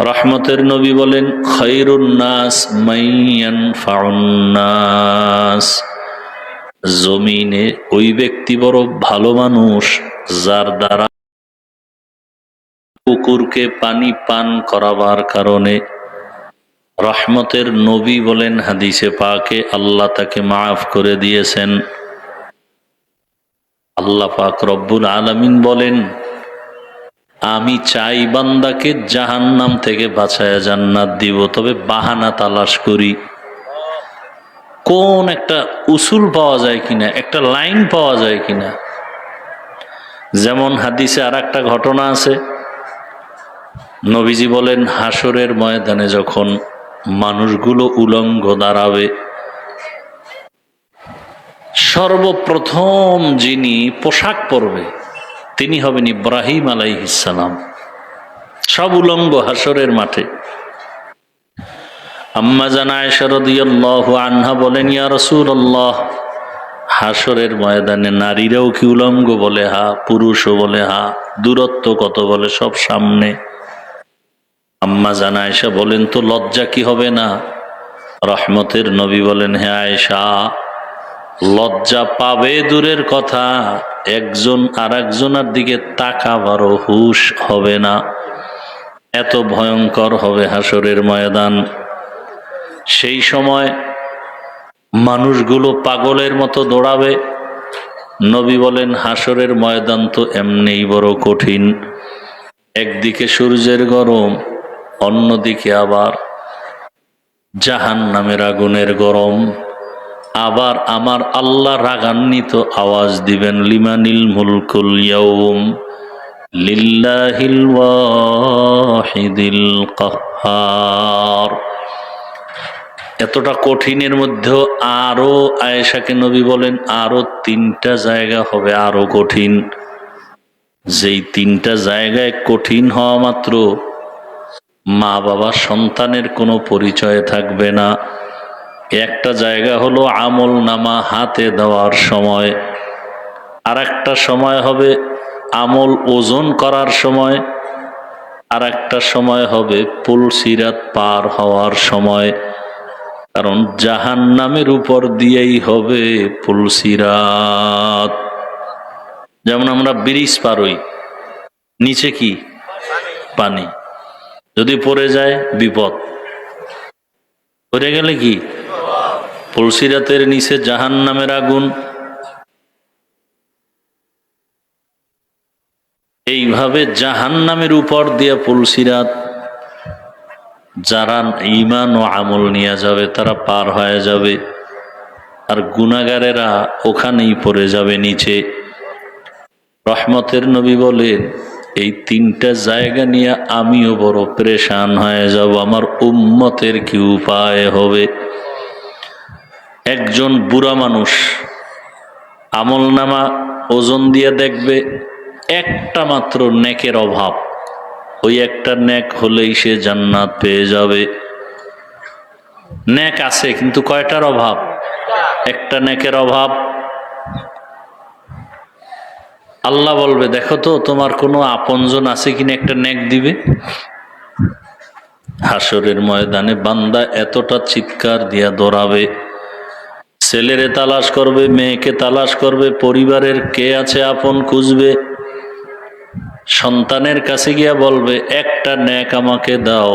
রহমতের নবী বলেন খৈরুন্নাস মাইয়ান জমিনে ওই ব্যক্তি বড় ভালো মানুষ, যার দ্বারা কুকুরকে পানি পান করাবার কারণে রহমতের নবী বলেন, হাদিসে পাকে আল্লাহ তাকে মাফ করে দিয়েছেন। আল্লাহ পাক রব্বুল আলামিন বলেন আমি চাই বান্দাকে জাহান্নাম থেকে বাঁচায় জান্নাত দিব, তবে বাহানা তালাশ করি। কোন একটা উসুল পাওয়া যায় কিনা, একটা লাইন পাওয়া যায় কিনা। যেমন হাদিসে আর একটা ঘটনা আছে। নবীজি বলেন হাসরের ময়দানে যখন মানুষগুলো উলঙ্গ দাঁড়াবে, সর্বপ্রথম যিনি পোশাক পরবে তিনি হবেন ইব্রাহিম আলাইহিসালাম সব উলঙ্গ হাসরের মাঠে। আম্মা জানায় শরদিয়াল্লাহ আনহা বলেন, ইয়া রসুল্লাহ হাসরের ময়দানে নারীরাও কি উলঙ্গ বলে? হা, পুরুষও বলে? হা, দূরত্ব কত বলে? সব সামনে। আম্মা জানা আয়সা বলেন, তো লজ্জা কি হবে না? রহমতের নবী বলেন হ্যাঁ আয়সা লজ্জা পাবে দূরের কথা, একজন আর একজনের দিকে তাকাবারও হুশ হবে না। এত ভয়ঙ্কর হবে হাসরের ময়দান। সেই সময় মানুষগুলো পাগলের মতো দৌড়াবে। নবী বলেন, হাসরের ময়দান তো এমনিই বড় কঠিন। একদিকে সূর্যের গরম, অন্যদিকে আবার জাহান নামের আগুনের গরম। আবার আমার আল্লাহ রাগান্বিত আওয়াজ দিবেন, লিমানিল মুলকুল ইয়াউম লিল্লাহিল ওয়াহিদিল কাহ্হার এতটা কঠিনের মধ্যেও আরও আয়েশাকে নবী বলেন, আরও তিনটা জায়গা হবে, আরও কঠিন। যেই তিনটা জায়গায় কঠিন হওয়া মাত্র মা বাবা সন্তানের কোনো পরিচয় থাকবে না। একটা জায়গা হলো আমল নামা হাতে দেওয়ার সময়। আর একটা সময় হবে আমল ওজন করার সময়। আর একটা সময় হবে পুলসিরাত পার হওয়ার সময়। কারণ জাহান নামের উপর দিয়েই হবে পুলসিরাত যেমন আমরা ব্রিজ পারই নিচে কি? পানি। যদি পড়ে যায় বিপদ। পড়ে গেলে কি? পুলসিরাতের নিচে জাহান নামের আগুন। এইভাবে জাহান নামের উপর দিয়ে পুলসিরাত যারা ইমান ও আমল নিয়ে যাবে, তারা পার হয়ে যাবে। আর গুনাগারেরা ওখানেই পড়ে যাবে নিচে। রহমতের নবী বলেন, এই তিনটা জায়গা নিয়ে আমিও বড় প্রেশান হয়ে যাব, আমার উম্মতের কি উপায় হবে? একজন বুড়া মানুষ, আমল নামা ওজন দিয়ে দেখবে একটা মাত্র নেকের অভাব। ওই একটা ন্যাক হলেই সে জান্নাত পেয়ে যাবে। ন্যাক আছে, কিন্তু কয়টার অভাব? একটা ন্যাকের অভাব। আল্লাহ বলবে, দেখো তো, তোমার কোনো আপনজন আছে কিনা একটা ন্যাক দিবে? হাসরের ময়দানে বান্দা এতটা চিৎকার দিয়া দৌড়াবে। ছেলেরে তালাশ করবে, মেয়েকে তালাশ করবে, পরিবারের কে আছে আপন খুঁজবে, সন্তানের কাছে গিয়া বলবে, একটা ন্যাক আমাকে দাও।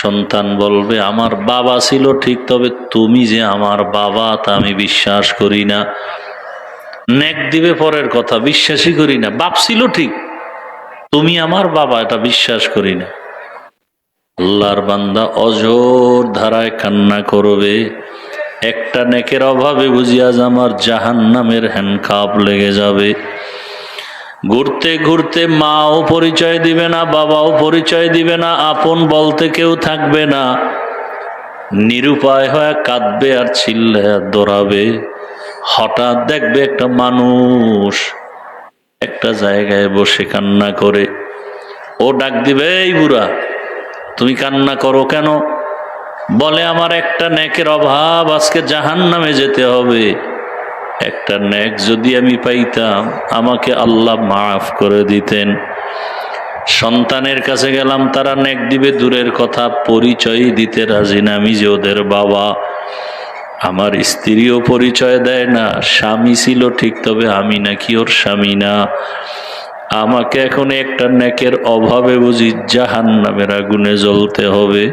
সন্তান বলবে, আমার বাবা ছিল ঠিক, তবে তুমি যে আমার বাবা তা আমি বিশ্বাস করি না। ন্যাক দিবে পরের কথা, বিশ্বাসই করি না, বাপ ছিল ঠিক, তুমি আমার বাবা, এটা বিশ্বাস করি না। আল্লাহর বান্দা অজোর ধারায় কান্না করবে একটা নেকের অভাবে বুঝিয়া আমার জাহান নামের হ্যান্ডকাপ লেগে যাবে। ঘুরতে ঘুরতে মাও পরিচয় দিবে না, বাবাও পরিচয় দিবে না, আপন বলতে কেউ থাকবে না। নিরুপায় হয়ে কাঁদবে আর আর দৌড়াবে। হঠাৎ দেখবে একটা মানুষ একটা জায়গায় বসে কান্না করে। ও ডাক দিবে, এই বুড়া, তুমি কান্না করো কেন? বলে, আমার একটা নেকের অভাব, আজকে জাহান নামে যেতে হবে। একটা নেক যদি আমি পাইতাম, আমাকে আল্লাহ মাফ করে দিতেন। সন্তানের কাছে গেলাম, তারা নেক দিবে, দূরের কথা পরিচয় দিতে রাজি না। আমি যে ওদের বাবা, আমার স্ত্রীও পরিচয় দেয় না, স্বামী ছিল ঠিক, তবে আমি নাকি ওর স্বামী না। আমাকে এখন একটা নেকের অভাবে বুঝি জাহান নামের আগুনে জ্বলতে হবে।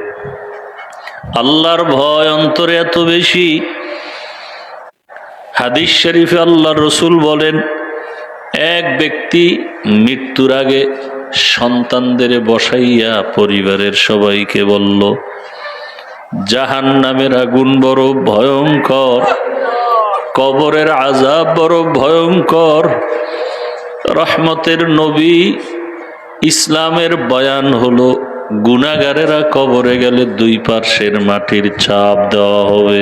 আল্লাহর ভয় অন্তরে এত বেশি। হাদিস শরীফে আল্লাহ রসুল বলেন, এক ব্যক্তি মৃত্যুর আগে সন্তানদের বসাইয়া পরিবারের সবাইকে বলল জাহান নামের আগুন বড় ভয়ঙ্কর, কবরের আজাব বড় ভয়ঙ্কর, রহমতের নবী ইসলামের বয়ান হলো গুনাগারেরা কবরে গেলে দুই পার্শ্বের মাটির চাপ দেওয়া হবে।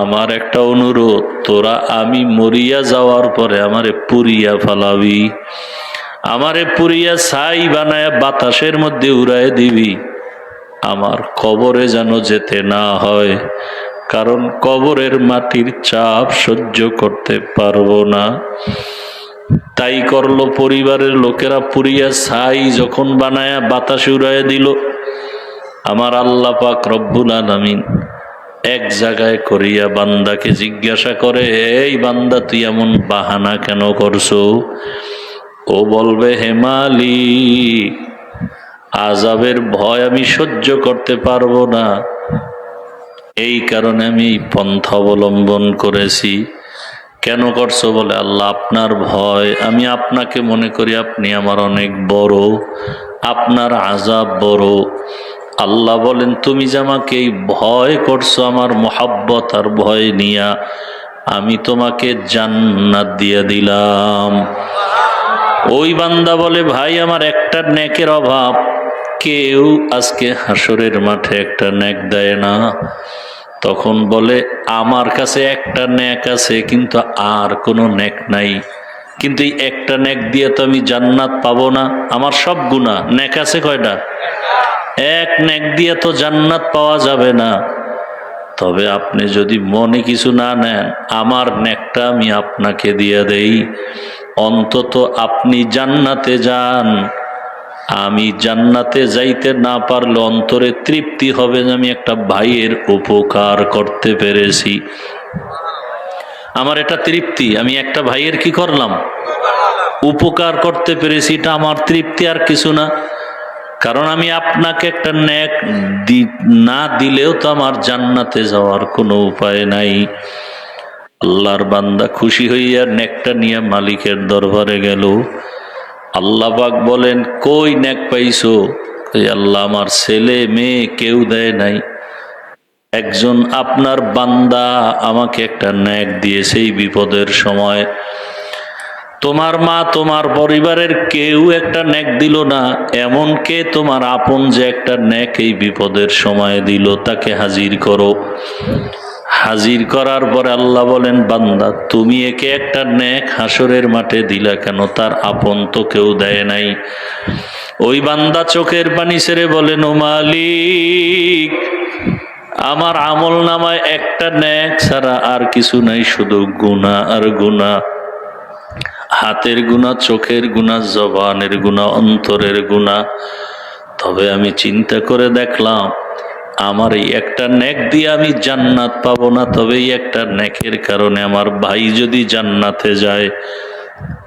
আমার একটা অনুরোধ, তোরা আমি মরিয়া যাওয়ার পরে আমারে পুরিয়া ফালাবি। আমারে পুরিয়া ছাই বানায় বাতাসের মধ্যে উড়ায় দিবি। আমার কবরে যেন যেতে না হয়, কারণ কবরের মাটির চাপ সহ্য করতে পারব না। তাই করল পরিবারের লোকেরা পুরিয়া ছাই যখন বানায়া বাতাসে উড়াইয়া দিল। আমার আল্লাহ পাক রব্বুল আলামিন এক জায়গায় করিয়া বান্দাকে জিজ্ঞাসা করে, এই বান্দা, তুই এমন বাহানা কেন করছ? ও বলবে হেমালি আজাবের ভয় আমি সহ্য করতে পারব না। এই কারণে আমি পন্থা অবলম্বন করেছি। কেন করছ বলে আল্লাহ, আপনার ভয়, আমি আপনাকে মনে করি আপনি আমার অনেক বড়, আপনার আজাব বড়। আল্লাহ বলেন, তুমি যে আমাকে এই ভয় করছ, আমার মোহাব্বত আর ভয় নিয়া, আমি তোমাকে জান্নাত দিয়ে দিলাম। ওই বান্দা বলে, ভাই, আমার একটা নেকের অভাব। কেউ আজকে হাসরের মাঠে একটা নেক দেয় না। তখন বলে, আমার কাছে একটা নেক আছে, কিন্তু আর কোনো নেক নাই। কিন্তু এই একটা নেক দিয়ে তো আমি জান্নাত পাবো না। আমার সব গুণা নেক আছে কয়টা? এক নেক দিয়ে তো জান্নাত পাওয়া যাবে না। তবে আপনি যদি মনে কিছু না নেন, আমার নেকটা আমি আপনাকে দিয়ে দেই। অন্তত আপনি জান্নাতে যান। আমি জান্নাতে যাইতে না পারলে অন্তরে তৃপ্তি হবে যে আমি একটা ভাইয়ের উপকার করতে পেরেছি। আমার এটা তৃপ্তি, আমি একটা ভাইয়ের কি করলাম? উপকার করতে পেরেছি, এটা আমার তৃপ্তি আর কিছু না। কারণ আমি আপনাকে একটা ন্যাক না দিলেও তো আমার জান্নাতে যাওয়ার কোনো উপায় নাই। আল্লাহর বান্দা খুশি হইয়া নেকটা নিয়ে মালিকের দরবারে গেল। আল্লাহ পাক বলেন, কই নেক পাইছো? আল্লাহ, আমার ছেলে, মেয়ে কেউ দেয় নাই। একজন আপনার বান্দা আমাকে একটা ন্যাক দিয়েছে এই বিপদের সময়। তোমার মা তোমার পরিবারের কেউ একটা ন্যাক দিল না এমন কে তোমার আপন যে একটা ন্যাক এই বিপদের সময় দিল, তাকে হাজির করো। হাজির করার পরে আল্লাহ বলেন, বান্দা, তুমি একে একটা ন্যাক হাসরের মাঠে দিলা কেন? তার আপন তো কেউ দেয় নাই। ওই বান্দা চোখের পানি ছেড়ে বলেন ও মালিক, আমার আমল নামায় একটা ন্যাক ছাড়া আর কিছু নাই, শুধু গুণা আর গুণা হাতের গুণা চোখের গুণা জবানের গুণা অন্তরের গুণা তবে আমি চিন্তা করে দেখলাম আমার এই একটা নেক দিয়ে আমি জান্নাত পাবো না, তবে এই একটা নেকের কারণে আমার ভাই যদি জান্নাতে যায়,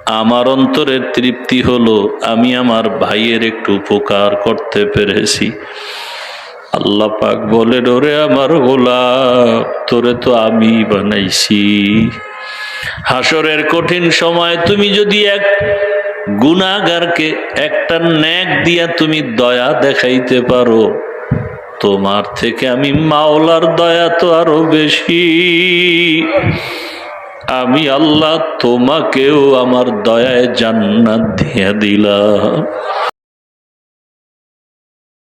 আমার অন্তরের তৃপ্তি হলো, আমি আমার ভাইয়ের একটু উপকার করতে পেরেছি। আল্লাহ পাক বলে, ওরে আমার গোলাপ, তোরে তো আমি বানাইছি। হাসরের কঠিন সময় তুমি যদি এক গুণাগারকে একটা ন্যাক দিয়া তুমি দয়া দেখাইতে পারো তোমার থেকে আমি মাওলার দয়া তো আরও বেশি। আমি আল্লাহ তোমাকেও আমার দয়ায় জান্নাত দিয়ে দিলাম।